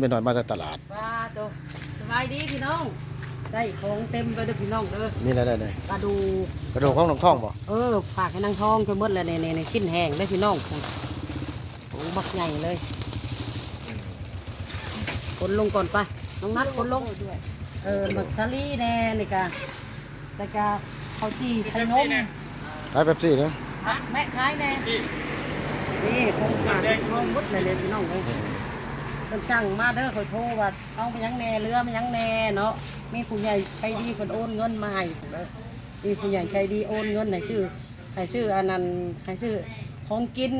เป็นหน่อยมาจากตลาดว่าตัวสบายดีพี่น้อง ได้ของเต็มไปเด้อพี่น้องเด้อนี่ได้ได้ได้ปลาดูกระดูกของหนองท่องบ่เออฝากให้นางทองจนหมดแล้วในในในชิ้นแห้งได้อพี่น้องโอ้บักใหญ่เลยคนลงก่อนไปน้องนัดคนลงเออมักซาลี่แน่นี่กะแต่กะเขาวจีใส่นมขายเป๊ปซี่เนาะแม่ขายแน่นี่ของฝากให้น้องหมดเลยเลยพี่น้องเลย เพิ่นสั่งมาเด้อคอยโทรว่าเอาไปยังแหน่เรือไปยังแหน่เนาะมีผู้ใหญ่ใจดีเพิ่นโอนเงินมาให้เด้อมีผู้ใหญ่ใจดีโอนเงินให้ชื่อให้ชื่ออันนั้นให้ชื่อของกิน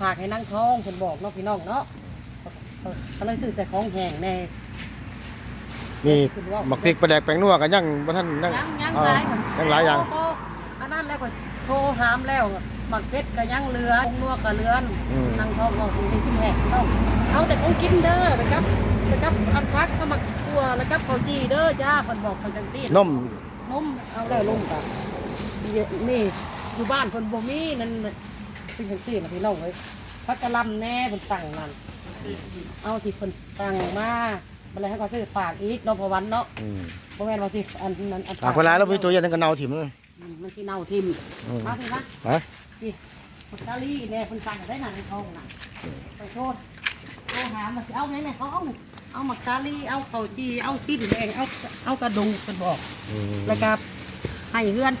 ฝากให้นางทองเพิ่นบอกเนาะพี่น้องเนาะเขาเลยซื้อแต่ของแห้งแน่นี่หมักพริกปลาแดกแป้งนัวกันยังบ่ทันยังยังยังอ่าหลายยังหลายอย่างโบ่อันนั้นแล้วก็โทรหามแล้ว หมักเพชรก็ยังเหลือคงนัวก็เหลือนนางทองบอกสิให้ชิ้นแห้งพี่น้องเอาแต่ของกินเด้อไปครับไปครับอันพักก็มักตัวแล้วก็ข้าวจีเด้อจ้าเพิ่นบอกเพิ่นจังซี่นมนมเอาแล้วลงกันนี่อยู่บ้านคนบ่มีนั่นเป็นจังซี่นะพี่น้องเอ้ยพักกะหลำแน่เพิ่นสั่งนั่นเอาที่เพิ่นสั่งมาบ่เลยให้เขาซื้อฝากอีกเนาะเพอวันเนาะอืมบ่แม่นว่าสิอันนั้นอันอ่าคนร้ายแล้วมีตัวเย็นนก็เนาถิ่มเลยมันสิเน่าทิ่มอืม มาสินะฮะ สิปักซาลี่แน่เพิ่นสั่งได้นั่นในท้องน่ะไปโทษโทรหามาสิเอาไงแม่เขาเอาเอาหมักซาลี่เอาข้าวจีเอาสิ้นแดงเอาเอากระดูกเพิ่นบอกอืมแล้วก็ให้เฮือน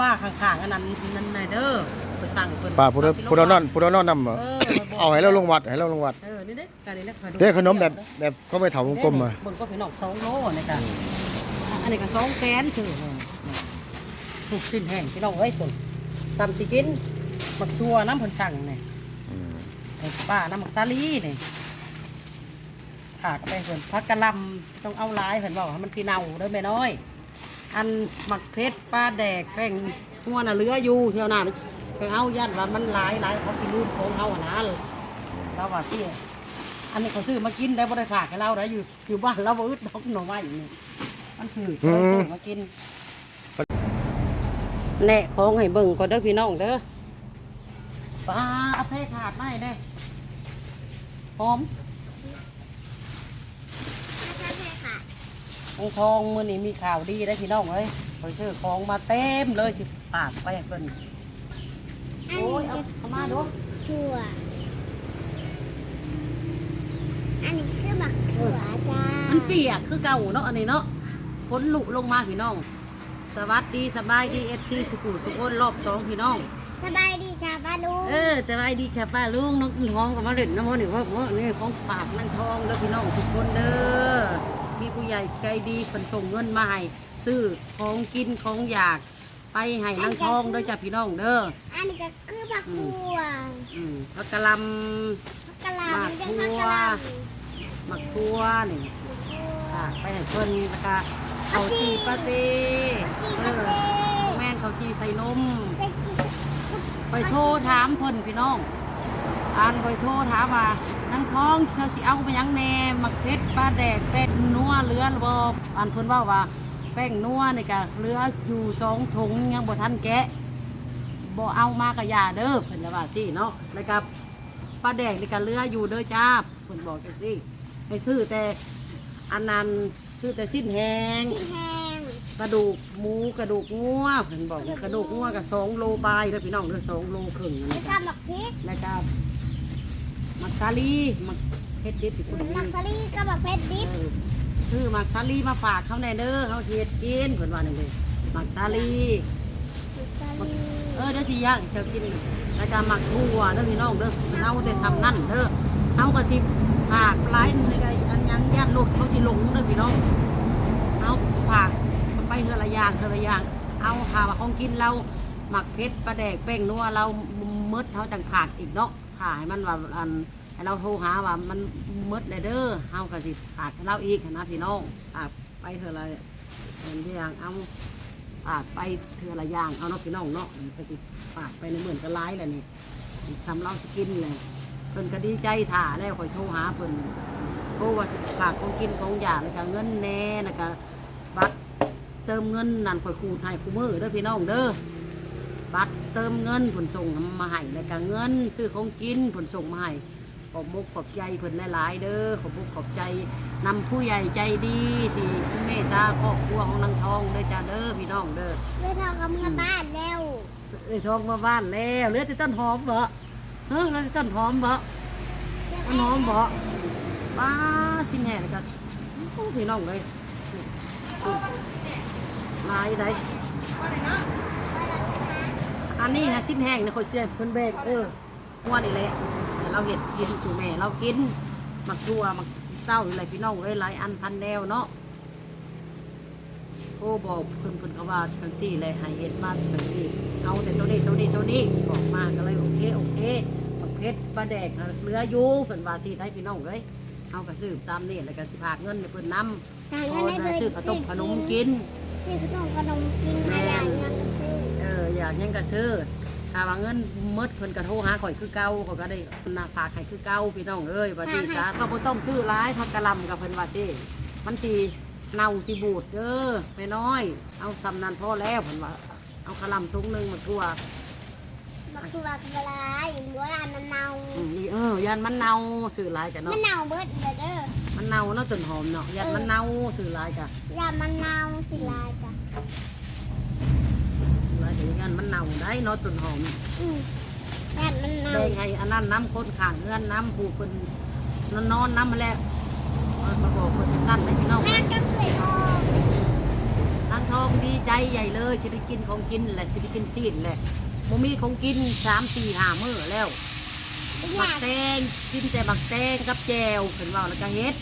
ป้าข้างๆอันนั้นนั่นน่ะเด้อไปสั่งเพิ่นป้าผู้ใดผู้ใดนอนผู้ใดนอนนำเหรอเออเอาให้เราลงวัดให้เราลงวัดเออนี่เด้อการนี้นะเด้ขนมแบบแบบเขาไม่เถาวงกลมอะบนก็พี่น้อง2โลนี่จ้ะอันนี้ก็2แสนคือถูกสิ้นแห้งพี่น้องเอ้ยตุ่นตำสิกิน บักชัวน้ำเพิ่นสั่งนี่อืมไอ้ป้าน้ำบักซาลีนี่ขากไปเพิ่นพักกะหลำต้องเอาหลายเพิ่นบอกว่ามันสิเน่าเด้อแม่น้อย อันหมักเพชรปลาแดกแป้งหัวน่ะเหลืออยู่เที่ยวหน้าไปเอายันว่ามันหลายหลายเขาสิลืมของเขาอะนะเราว่าที่อันนี้เขาซื้อมากินได้บ่ได้ฝากให้เราได้อยู่อยู่บ้านเราบ่อึดดอกหน่อไม้นี่มันคือเขาซื้อมากินแน่ของให้เบิ่งก่อนเด้อพี่น้องเด้อ ปลาเอาเพขาดไม่ได้หอมของทองมื้อนี้มีข่าวดีได้อพี่น้องเอ้ยไปซื้อของมาเต็มเลยสิฝากไปให้เพิ่นโอ้ยเอาเข้ามาดูถั่ว อันนี้คือบักถั่วจ้า มันเปียกคือเก่าเนาะอันนี้เนาะฝนลุลงมาพี่น้อง สวัสดีสบายดีเอฟซีสุขุสุขนรอบสองพี่น้อง สบายดีจ้าป้าลุงเออสบายดีค่ะป้าลุงน้องอึ่งหอมกับมาเล่นน้ำมันนี่ว่าว่านี่ของฝากนั่งทองแล้วพี่น้องทุกคนเด้อมีผู้ใหญ่ใจดีคนส่งเงินมาให้ซื้อของกินของอยาก ไปให้นั่งทองเด้อจ้ะพี่น้องเด้ออันนี้ก็คือบักถั่วอืมพักกะหลผักกะหล่ำนี่เป็นผักกะหล่ำำหมักทั่วนี่ฝากไปให้เพิ่นแล้วก็เขาวจีปาเต้เออแม่นเขาวจีใส่นมเซ็กซี่ ไปโทรถามเพิ่นพี่น้องอ่านไปโทรถามว่านังท้องเธอสิเอาไปยังแหน่มักเพชรปลาแดกแป้งนัวเลือหรือบ่อ่านเพิ่นว่าว่าแป้งนัวนี่ก็เหลืออยู่สองถุงยังบ่ทันแกะบ่เอามากะยาเด้อเพิ่นว่าสิเนาะแล้วก็ปลาแดกนี่ก็เหลืออยู่เด้อจ้าเพิ่นบอกจังซี่ให้ซื้อแต่อันนั้นซื้อแต่สิ้นแหงที่แห้ง กระดูกหมูกระดูกงัวเพิ่นบอกว่ากระดูกงัวกับสองโลบายเด้อพี่น้องเด้อสองโลครึ่งนะแล้วก็จ๊ะบักพริกแล้วก็มักซาลีมักเฮ็ดดิบอีกคนมักสลีก็บักเพชรดิบเออคือมักซาลีมาฝากเขาแน่เด้อเขาสิเฮ็ดกินเพิ่นว่านี่เด้อมักซาลีมักสลีเออเดี๋ยวสิย่างเจ้ากินแล้วก็มักทั่วเด้อพี่น้องเด้อเอาแต่ทำนั่นเด้อเอาก็สิฝากหลายในก็อันหยังญาติรถเขาสิหลงเด้อพี่น้องเอาฝากไปเทื อย่างเทือละอย่าง เอาข่าวของกินเราหมักเพชรปลาแดกแป้งนัวเรามืดเขาจังขาดอีกเนาะค่ะให้มันว่าอันให้เราโทรหาว่ามันมืดเลยเด้อเฮาก็สิขาดเราอีกนะพี่น้องฝากไปเทือละอย่างเอาฝากไปเทือละอย่างเอาเนาะพี่น้องเนาะก็สิฝากไปในเหมือนกระไลแหละนี่ทำเราสกินเลยเพิ่นก็ดีใจถ่าแล้วคอยโทรหาเพิ่นโอ้ว่าฝากของกินของอยากแล้วก็เงินแน่แล้วก็บัตร เติมเงินนั่นคอยคูไทยคูมือเด้อพี่น้องเด้อบัตรเติมเงินผลส่งมาให้แล้วก็เงิน ซื้อของกินผลส่งมาให้โอขอบมุกขอบใจเพิ่นหลาย ๆ เด้อขอบมุกขอบใจนำผู้ใหญ่ใจดีที่เมตตาครอบครัวของนางทองเด้อจ้าเด้อพี่น้องเด้อเพื่อทองกับเมื่อบ้านแล้วเอ้ยทองมาบ้านแล้วเหลือแต่ต้นหอมบ่เฮ้ยเหลือแต่ต้นหอมบ่ต้นหอมบ่ป้าสิแห่เลยกันพี่น้องเลย ลายไดอันนี้ฮะสิ้นแห้งเนี่ยคอยเสียเพิ่นเบกเออหัวนี่แหละเดี๋ยวเราเห็ดกินสู่แม่เรากินมักตัวมักเต้าอะไรพี่น้องเลยหลายอันพันแนวเนาะโอ้บอกเพิ่นเพิ่นเขาว่าจังซี่เลยให้เห็ดมาจังซี่เอาแต่ตัวนี้ตัวนี้ตัวนี้บอกมาก็เลยโอเคโอเคบักเพชรปลาแดกน่ะเหลืออยู่เพิ่นว่าสิได้พี่น้องเลยเอากระสืบตามนี่แล้วก็สิพากเงินให้เพิ่นนำทางพเงิอนให้เพื่อนซื้อขนมขนมกิน ซื้อขนมขนมกินมาอย่างเงี้ยก็ซื้อเอออยากหยังก็ซื้อถ้าว่าเงินหมดเพิ่นก็โทรหาข่อยคือเก่าข่อยก็ได้นาฝากให้คือเก่าพี่น้องเอ้ยว่าสิจ้าก็บ่ต้องซื้อหลายทักกะหลำกับเพิ่นว่าสิมันสิเน่าสิบูดเด้อแม่น้อย เอาสำนันพอแล้วเพิ่นว่าเอากะหลำถุงหนึงมาทั่ว บักตัวกับปลาอย่างว่ามันเน่าอืมนี่เออยานมันเน่าซื้อหลายจ้ะมัเนาะนเน่าเบิดเด้อ เด้อมันเน่าเนาะต้นหอมเนาะยานมันเน่าซื้อหลายจ้ะอย่ามันเน่าสิลายจ้ะหลายเดี๋ยวยานมันเน่าได้เนาะต้นหอมอืมอย่ามันเน่าแบ่งให้อันนั้นน้ำคนข้างเงื่อนน้ำผูกเป็นนอนนอนน้ำมาแล้วมาบอกคนนั่นให้พี่น้อง แม่ก็เคยออกทางทองดีใจใหญ่เลยสิได้กินของกินแหละสิได้กินซีนแหละโมมีของกินสามสี่ห้ามื้อแล้วอบัยากกแตงกินแต่บักแตงกับแจวเห็นว่าแล้วก็เฮ็ด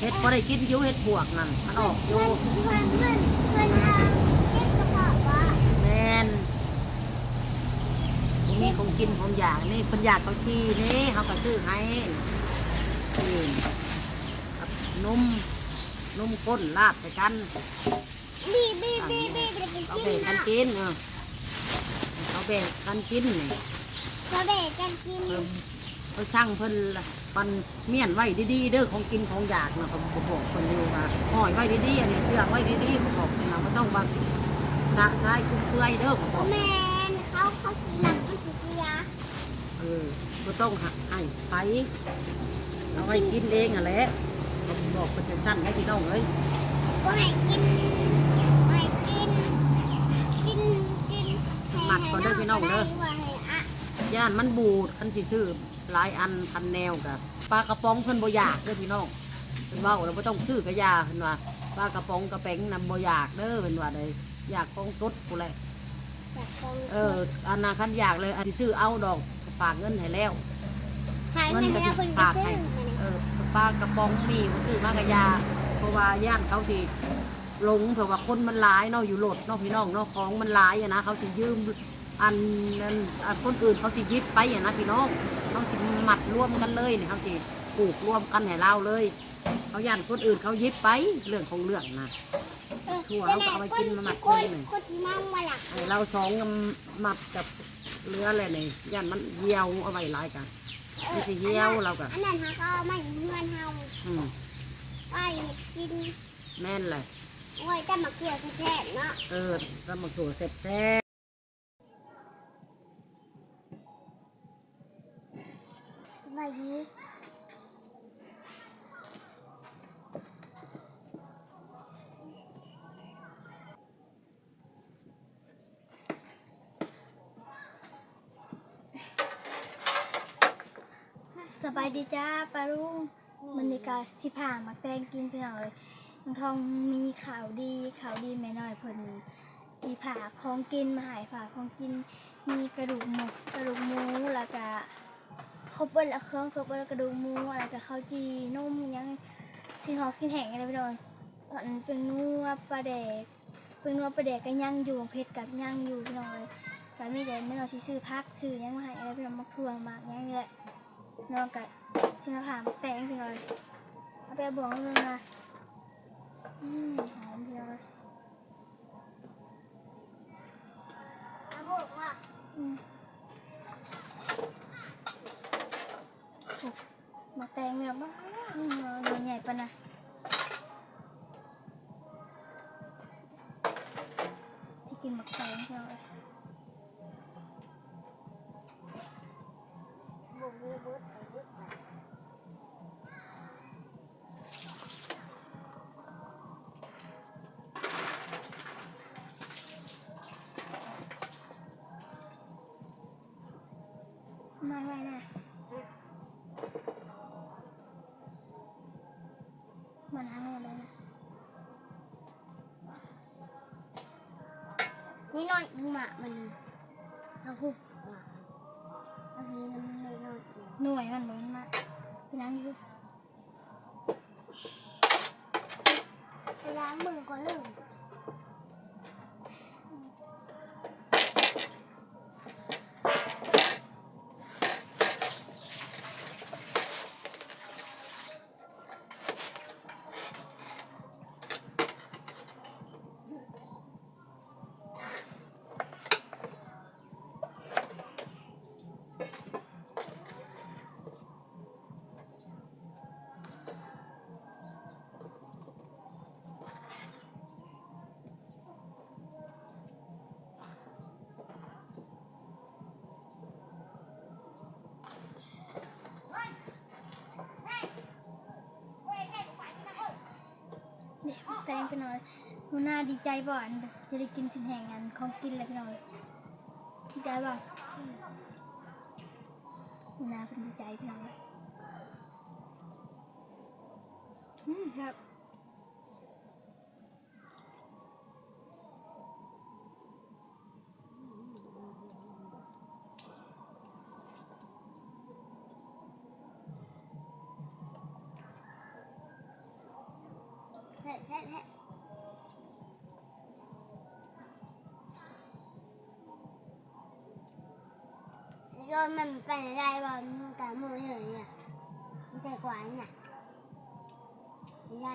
เฮ็ดพอได้กินอยูเฮ็ดบวกนั่นมันออกอยู่อนเพื่อนเพื่อนเพื่อนเอาเก็บกระเพาะว่าแมนบ่มีของกินของอยากนี่คนอยากเขาทีนี่เขาก็ซื้อให้นี่กับนมนมข้นราดไปกันบีบีบีบีกินเขากิแบ่งกันกินเออเขาแบ่งกันกินนี่เขาเด็กกันกินเพิ่นเขาสั่งเพิ่นละ ปันเมียนไว้ดีๆเด้อของกินของอยากนะผมบอกคนดูว่าห่อยไว้ดีๆอันนี้เสื้อไว้ดีๆผมบอกนะไม่ต้องวางสะท้ายคุ้มเปื่อยเด้อผมบอกแมนเขาเขาสีหลังมันสีเสียเออไม่ต้องหักให้ไปเอาไว้กินเองอะแหละผมบอกคนจะสั้นให้พี่น้องเลยก็ให้กินให้กินกินกินให้ให้ได้ว่าให้อะย่านมันบูดคันสิซื้อ หลายอันพันแนวกับปลากระป๋องเพิ่นบ่อยากเด้อพี่น้องเพิ่นเว้าแล้วบ่ต้องซื้อกระยาเพิ่นว่าปลากระป๋องกระแป้งนำบ่อยากเด้อเพิ่นว่าได้อยากของสดกูแหละจากกองเอออันนาคันอยากเลยอันที่ซื้อเอาดอกฝากเงินให้แล้วขายให้เราคนไปฝากซื้ให้อมาเนี่ยเออปลากระป๋องมีมันซื้อมากระยา เพราะว่าย่านเขาสิหลงเผื่อว่าคนมันหลายเนาะอยู่โหลดเนาะพี่น้องเนาะของมันหลายอะนะเขาสิยืม อันนั้นอันคนอื่นเขาสิยิบไปอะนะพี่น้องเขาสิหมัดรวมกันเลยเนี่ยเขาสิปลูกรวมกันให้เราเลยเขาย่านคนอื่นเขายิบไปเรื่องของเรื่องนะถั่วเอาเอาไปกินมาหมักคนเลยคนที่มองมาหลักไอ้เราสองหมัดกับเรืออะไรนี่ย่านมันเหี่ยวเอาไว้หลายกันไม่ใช่เหี่ยวเราก็อันนั้นฮะก็ไม่เพื่อนเฮาอืมไปกินแม่นเลยโอ้ยจะมาเกี่ยวแท้ๆเนาะเออก็มาถั่วแซ่บแซ่บ ไปนี้สบายดีจ้าปาลุงมันนี่กาสิผ่ามาแตงกินพี่น้องเลยน้องทองมีข่าวดีข่าวดีแม่น้อยเพิ่นสิผ่าของกินมาหายผ่าของกินมีกระดูกหมูกระดูกหมูแล้วก็ ข้าวเปิ้ลและเครื่องข้าวเปิ้ลกระดูกหมูแล้วก็ข้าวจีนมหยังสิหอกสิแห้งอะไรพี่น้องอันเป็นนัวปลาแดกเป็นนัวปลาแดกก็ย่างอยู่เผ็ดกับย่างอยู่พี่น้องเลยก็มีแต่แม่น้อยสิซื้อพักซื้อหยังมาให้อะไรพี่น้องมาทั่วหมากหยังนี่แหละนอกจากชิมะผามแตงพี่น้อยเอาไปบวงเลยนะอืมหอมเดียวเลยเขาบอกว่าอืม แตงแบบว่าใหญ่ปะนะจะกินหมักแตงเท่าไหร่บุกบุกบุกบุกมาไว้นะ มันทั้งหมดเลยนะนี่น้อยดูหมามันเอาหุบหมาเอาทีน้ำเลยน้อยหน่วยมันเหมือนมาพี่น้ำอยู่ไปล้างมือก่อนเลย แตงไปหน่อยหนูน่าดีใจบ่อนจะได้กินสินแห่งอันของกินแล้วพี่น้อยดีใจบ่หนูน่าเป็นดีใจไปหน้อยอืมครับ โยนมันไปอะไรบ้างกับมือเลยอะมันแต่กว่าน่ะไม่ได้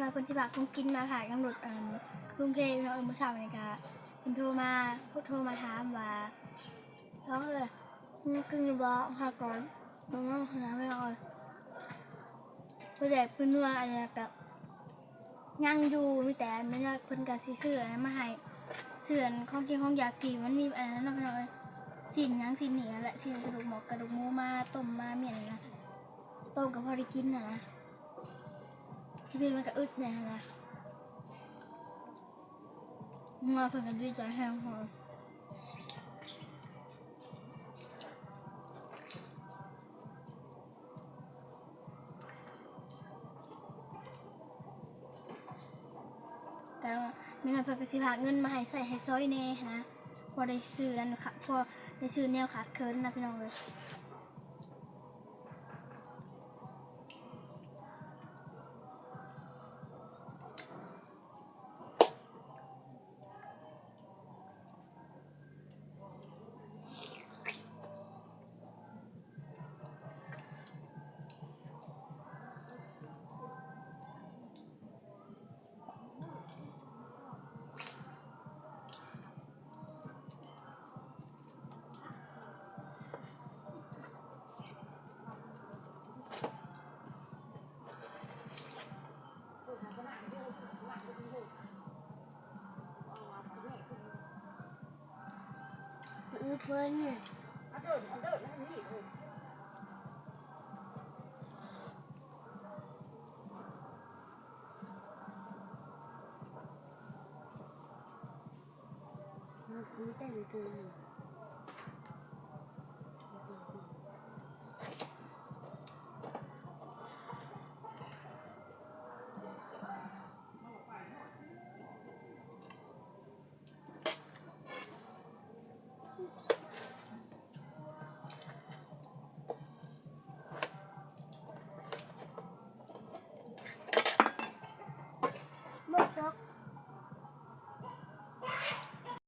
น้อยคนที่บากคงกินมาผ่านกำหนดเอ่อลุงเทพพี่น้อยเออเมื่อเช้าในกาคุณโทรมาโทรมาถามว่าร้องเลยมึงกินอยู่บ่หาก่อนมึงต้องหาไม่เอาเลยเพื่อแดกเพื่อนว่าอันเนี้ยกับยังอยู่มีแต่ไม่น้เพิ่นกับสีเสื้อนะมาให้เสื้อของกินของอยากกินมันมีอันนั้นนะพี่น้อยสิ่นยังสิ่นเหนียแหละสิ่นกระดูกหมอกกระดูกหมูมาต้มมาเมียนนะต้มกับพอได้กินนะนะ ที่เป็นมันก็อึดเนี่ยนะมาเพิ่งกันดีใจแห้งพอแต่ว่าม่นานเพิ่นก็สิพาเงินมาให้ใส่ให้ซอยแน่นะพอได้ซื้อแล้วนะคะพอได้ซื้อแนวขาดเคินนะพี่น้องเลย เพื่อนเนี่ย มันเต้นเกิน